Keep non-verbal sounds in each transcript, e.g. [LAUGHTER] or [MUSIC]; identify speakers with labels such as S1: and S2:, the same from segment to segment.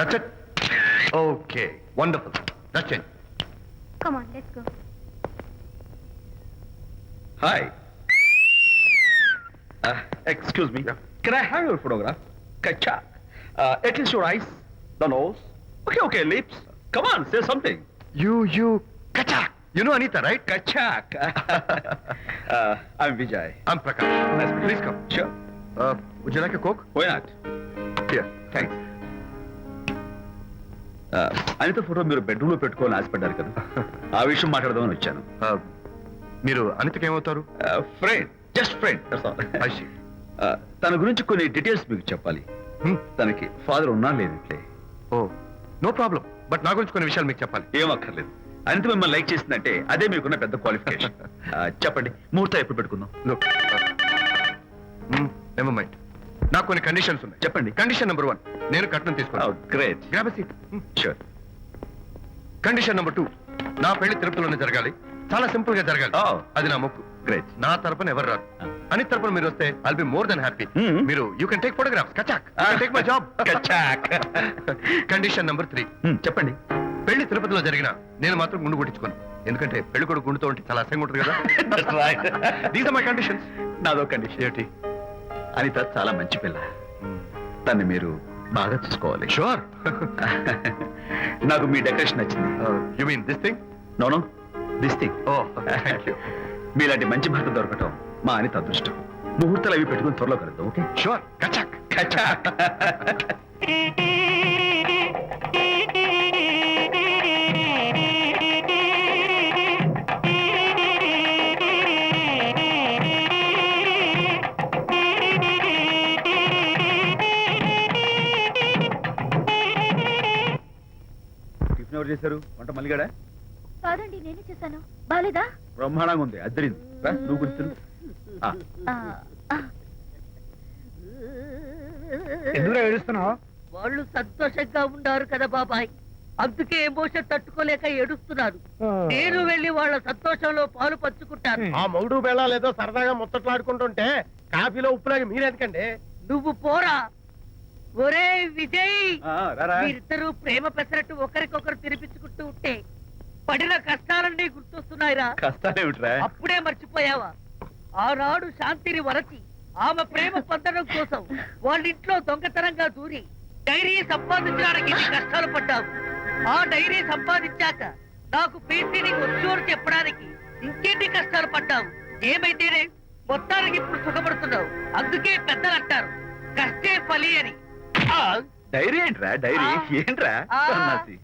S1: That's it? Okay, wonderful. That's it.
S2: Come on, let's go.
S3: Hi. Uh, excuse me.
S1: Yeah.
S3: Can I have your photograph? Kacha. Uh, at least your eyes, the nose. Okay, okay, lips. Come on,
S1: say something. You, you, Kacha. You know
S3: Anita, right? Kachak. [LAUGHS]
S1: uh, I'm
S3: Vijay. I'm Prakash.
S1: Nice Please
S3: come.
S1: Sure. Uh, would you like
S3: a Coke?
S1: Why
S3: not? Here. Thanks. Anitha photo మీరు బెడ్రూమ్లో పెట్టుకోవాలని ఆశపడ్డారు కదా. [LAUGHS] ఆ విషయం మాట్లాడదామని వచ్చాను.
S1: మీరు అనితకి ఏమవుతారు
S3: ఫ్రెండ్ జస్ట్ ఫ్రెండ్. తన గురించి కొన్ని డీటెయిల్స్ మీకు చెప్పాలి.
S1: Hmm?
S3: తనకి ఫాదర్ ఉన్నా లేదంటే.
S1: ఓ నో ప్రాబ్లం బట్ నా గురించి కొన్ని విషయాలు మీకు చెప్పాలి.
S3: ఏం అక్కర్లేదు అనిత మిమ్మల్ని లైక్ చేసిందంటే అదే మీకున్న పెద్ద క్వాలిఫికేషన్ [LAUGHS] చెప్పండి ముహూర్తం ఎప్పుడు పెట్టుకుందాం?
S1: లుక్ నెవర్ మైండ్ నాకు కొన్ని కండిషన్స్ ఉన్నాయి.
S3: చెప్పండి.
S1: కండిషన్ నెంబర్ వన్ నేను కట్నం తీసుకున్నాను. కండిషన్ నెంబర్ టూ నా పెళ్ళి తిరుపతిలోనే జరగాలి. చాలా సింపుల్గా జరగాలి.
S3: Oh.
S1: అది నా మొక్కు.
S3: గ్రేట్
S1: నా తరపున ఎవరు రారు? అని తరపున మీరు వస్తే I'll be more than happy
S3: Hmm.
S1: మీరు you can take photographs కచాక్ take my job
S3: Kachak.
S1: Condition number three
S3: చెప్పండి.
S1: పెళ్ళి తిరుపతిలో జరిగిన నేను మాత్రం గుండు కొట్టించుకోను. ఎందుకంటే పెళ్ళి కొడుకు గుండుతో ఉంటే చాలా అసహ్యంగా ఉంటుంది కదా. దీస్ ఆర్ మై కండిషన్స్
S3: నాదో కండిషన్
S1: ఏంటి
S3: అనిత చాలా మంచి పిల్ల. తన్ని మీరు బాగా చూసుకోవాలి.
S1: షూర్ [LAUGHS]
S3: నాకు మీ డెకరేషన్ నచ్చింది.
S1: You mean this thing
S3: no no this thing
S1: oh. Thank you
S3: మీలాంటి మంచి భర్త దొరకటం మా అనిత అదృష్టం. ముహూర్తాలు అవి పెట్టుకుని త్వరలో కలుద్దాం ఓకే?
S1: షూర్ కచాక్
S3: కచాక్ ఎవరు చేశారు? వంట మల్లిగాడా?
S2: కాదండి నేనే చేశాను. బాలేదా?
S3: బ్రహ్మాండంగా ఉంది అద్దరింది. రా, నువ్వు
S2: ఆ.
S4: ఎందుకు ఏడుస్తున్నావు?
S5: వాళ్ళు సంతోషంగా ఉన్నారు కదా బాబాయ్. అందుకే ఎమోషన్ తట్టుకోలేక ఏడుస్తున్నారు. నేను వెళ్ళి వాళ్ళ సంతోషంలో పాలు పంచుకుంటాను.
S4: ఆ మౌడు బెళ్ళాలు ఏదో సరదాగా ముచ్చట్లాడుకుంటుంటే కాఫీలో ఉప్పులాగా మీరెందుకండి?
S5: నువ్వు పోరా. ఒరే విజయ్! మీరిద్దరూ ప్రేమ పెసరట్టు ఒకరికొకరు తినిపించుకుంటూ ఉంటే పడిన కష్టాలన్నీ గుర్తొస్తున్నాయిరా.
S3: కష్టాలేమిట్రా?
S5: అప్పుడే మర్చిపోయావా? ఆనాడు శాంతిని వరచి ఆమె ప్రేమ పొందడం కోసం వాళ్ళ ఇంట్లో దొంగతనంగా దూరి డైరీ సంపాదించడానికి కష్టాలు పడ్డావు. ఆ డైరీ సంపాదించాక నాకు పీసీని వచ్చోరు చెప్పడానికి ఇంకెన్ని కష్టాలు పడ్డావు. ఏమైతేనే మొత్తానికి ఇప్పుడు సుఖపడుతున్నావు. అందుకే పెద్దలు అంటారు కష్టే ఫలి అని.
S3: డైరీ ఏంట్రా? డైరీ. ఏంట్రా? సన్నాసి.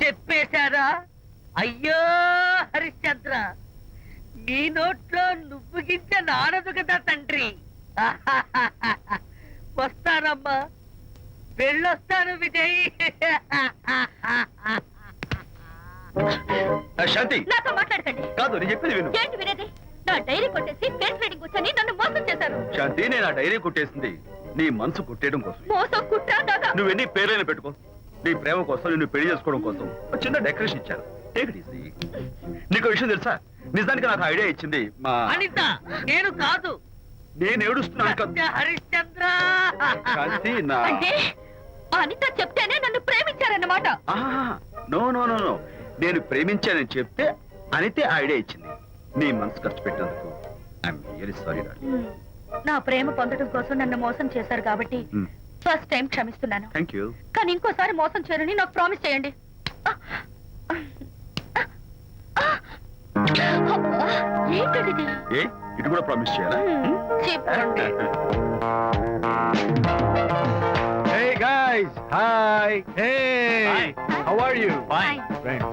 S5: చెప్పేశారా? అయ్యో హరిశ్చంద్ర. నీ నోట్లో నువ్వు గింజ నానదు కదా తండ్రి. వస్తానమ్మా. వెళ్ళొస్తాను విజయ్.
S3: శాంతి.
S2: నాతో మాట్లాడకండి.
S3: కాదు నేను చెప్పేది విను.
S2: ఏంటి వినేది? డైరీ కొట్టేసి ఫేస్ రీడింగ్ వచ్చని నన్ను మోసం చేశారు.
S3: శాంతి నేను ఆ డైరీ కొట్టేసింది నీ మనసు కొట్టేయడం కోసం.
S2: మోసం కుట్ర దాదా
S3: నువ్వు ఎన్ని పేర్లైనా పెట్టుకో. నీ ప్రేమ కోసం నిన్ను పెళ్ళి చేసుకోవడం కోసం ఒక చిన్న డెకరేషన్ ఇచ్చాను. టేక్ ఇట్ ఈజీ నీకు విషయం తెలుసా? నిజానికి నాకు ఐడియా ఇచ్చింది మా
S5: అనిత నేను కాదు.
S3: నేను ఏడుస్తున్నాను కదా.
S5: హరిశ్చంద్ర.
S3: శాంతి నా
S2: అంటే అనిత చెప్తేనే నన్ను ప్రేమించారన్నమాట.
S3: No no no no. నేను ప్రేమించానని చెప్తే అనితే ఐడియా ఇచ్చింది. నీ మనసు ఖర్చు పెట్టినందుకు ఐఎమ్ రియలీ సారీ.
S2: నా ప్రేమ పొందడం కోసం నన్ను మోసం చేశారు కాబట్టి ఫస్ట్ టైం క్షమిస్తున్నాను.
S3: థ్యాంక్ యూ
S2: కానీ ఇంకోసారి మోసం చేయరని నాకు ప్రామిస్ చేయండి. అబ్బా, ఏంటది? ఇది?
S3: ఏ? ఇటు కూడా ప్రామిస్ చేయాలా?
S2: హ్మ్, చెప్పండి.
S4: Hey guys, hi. Hey,
S3: Hi.
S4: how are you?
S2: Fine.
S4: Friend,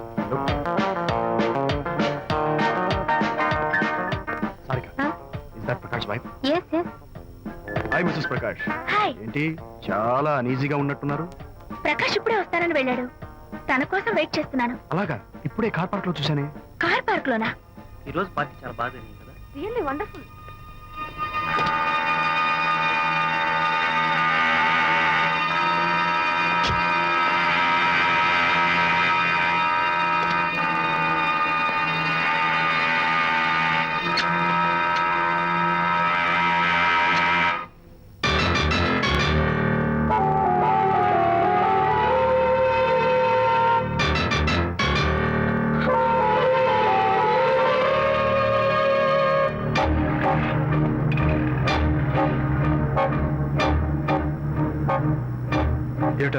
S2: yes.
S4: Hi, Mrs. Prakash.
S2: Hi.
S4: ఏంటి? చాలా అనీజీగా ఉన్నట్టున్నారు.
S2: ప్రకాష్ ఇప్పుడే వస్తానని వెళ్ళాడు. తన కోసం వెయిట్ చేస్తున్నాను.
S4: అలాగా? ఇప్పుడే కార్ పార్క్లో చూసానే
S2: కార్ పార్క్ లోనా
S5: ఈ రోజు పార్టీ చాలా బాగా జరిగింది కదా?
S2: Really wonderful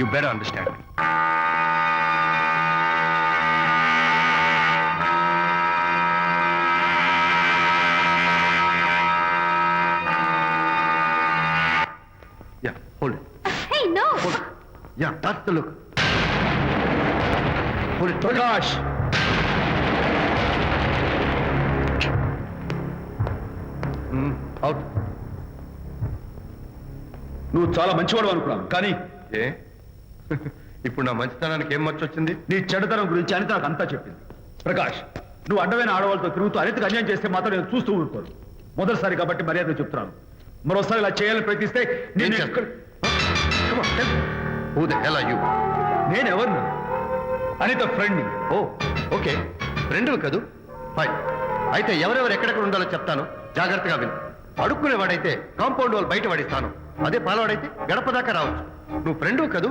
S1: you better understand Yeah, hold it.
S2: Hey, no!
S1: Hold it. Yeah, that's the look. Hold it. Prakash! Mm, out.
S3: నువ్వు చాలా మంచివాడు అనుకున్నాను కానీ
S1: ఏ ఇప్పుడు నా మంచితనానికి ఏం మర్చి వచ్చింది
S3: నీ చెడుతనం గురించి అనిత నాకు అంతా చెప్పింది. ప్రకాష్ నువ్వు అడ్డమైన ఆడవాళ్ళతో తిరుగుతూ అనితకు అన్యాయం చేస్తే మాత్రం నేను చూస్తూ ఊరుకోను. మొదటిసారి కాబట్టి మర్యాద చెప్తున్నాను. మరోసారి ఇలా చేయాలని ప్రయత్నిస్తే నేను
S1: చేస్తా? Come on, tell me. Who the hell are you?
S3: నేను ఎవరిని అనిత ఫ్రెండ్
S1: ఓ ఓకే. రెండు కదూ? ఫైన్ అయితే ఎవరెవరు ఎక్కడెక్కడ ఉండాలో చెప్తాను. జాగ్రత్తగా విను. అడుక్కునేవాడైతే కాంపౌండ్ వాళ్ళు బయట పడిస్తాను. అదే పాలవాడైతే గడప దాకా రావచ్చు. నువ్వు ఫ్రెండు కదూ?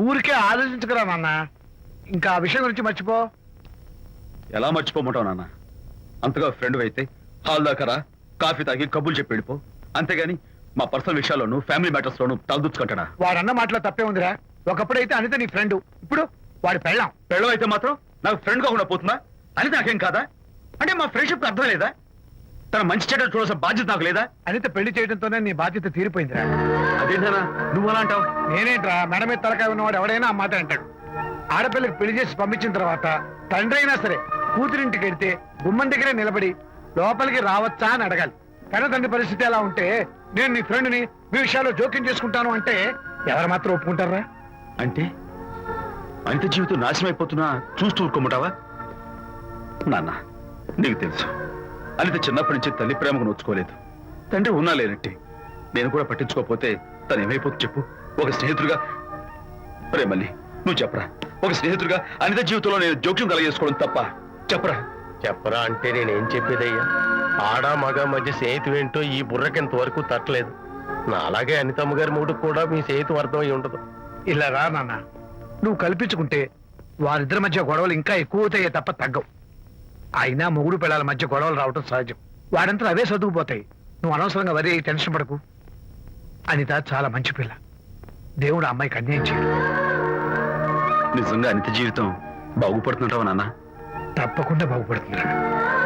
S4: ఊరికే ఆలోచించుకురా నాన్న. ఇంకా ఆ విషయం గురించి మర్చిపో.
S3: ఎలా మర్చిపోమంటావు నాన్న? అంతగా ఫ్రెండ్ అయితే హాల్ దాకా రా కాఫీ తాగి కబుర్లు చెప్పి వెళ్ళిపో. అంతేగాని మా పర్సనల్ విషయాల్లోనూ ఫ్యామిలీ మ్యాటర్స్ లోను తలదూచుకుంటాడా
S4: వాడన్న మాటలో తప్పే ఉందిరా. ఒకప్పుడైతే అనిత నీ ఫ్రెండ్ ఇప్పుడు వాడి పెళ్ళాం.
S3: పెళ్ళం అయితే మాత్రం నాకు ఫ్రెండ్ కాకుండా పోతుందా? అని నాకేం కాదా? అంటే మా ఫ్రెండ్షిప్ అర్థం లేదా? తన మంచి చెడ్డ చూడాల్సిన బాధ్యత నాకు లేదా?
S4: అనిత పెళ్ళి చేయడంతోనే నీ బాధ్యత తీరిపోయిందిరా.
S3: అదేంటనా నువ్వు అలా అంటావు?
S4: నేనేంట్రా మెడ మీద తలకాయ ఉన్నవాడు ఎవడైనా ఆ మాట అంటాడు. ఆడపిల్లకి పెళ్ళి చేసి పంపించిన తర్వాత తండ్రి అయినా సరే కూతురింటికి వెడితే గుమ్మం దగ్గరే నిలబడి లోపలికి రావచ్చా అని అడగాలి. కానీ తండ్రి పరిస్థితి ఎలా ఉంటే నేను నీ ఫ్రెండ్ని మీ విషయాల్లో జోక్యం చేసుకుంటాను అంటే ఎవరు మాత్రం ఒప్పుకుంటారా?
S3: అంటే? అనిత జీవితం నాశనం అయిపోతున్నా చూస్తూ ఊరుకోమంటావా? నాన్న నీకు తెలుసు. అనిత చిన్నప్పటి నుంచి తల్లి ప్రేమకు నోచుకోలేదు. తండ్రి ఉన్నా లేనట్టే. నేను కూడా పట్టించుకోకపోతే తను ఏమైపోతుంది చెప్పు. ఒక స్నేహితుడిగా ప్రేమల్ని నువ్వు చెప్పరా? ఒక స్నేహితుడిగా అనిత జీవితంలో నేను జోక్యం కలగజేసుకోవడం తప్ప చెప్పరా?
S6: చెప్పరా అంటే నేనేం చెప్పేదయ్యా? ఆడ మగ మధ్య సేతు ఏంటో ఈ బుర్రకి ఇంతవరకు తట్టలేదు. నా అలాగే అనితమ్మ గారి మూడు కూడా మీ సేతు అర్థమై ఉండదు.
S4: ఇలా రా నాన్న. నువ్వు కల్పించుకుంటే వారిద్దరి మధ్య గొడవలు ఇంకా ఎక్కువ అవుతాయే తప్ప తగ్గవు. అయినా మొగుడు పిల్లల మధ్య గొడవలు రావటం సహజం. వాడంతా అవే సర్దుకుపోతాయి. నువ్వు అనవసరంగా వరి టెన్షన్ పడకు. అనిత చాలా మంచి పిల్ల. దేవుడు అమ్మాయికి అన్యాయం చేయడు.
S3: నిజంగా అనిత జీవితం బాగుపడుతుంటావా నాన్న?
S4: తప్పకుండా బాగుపడుతుందిరా.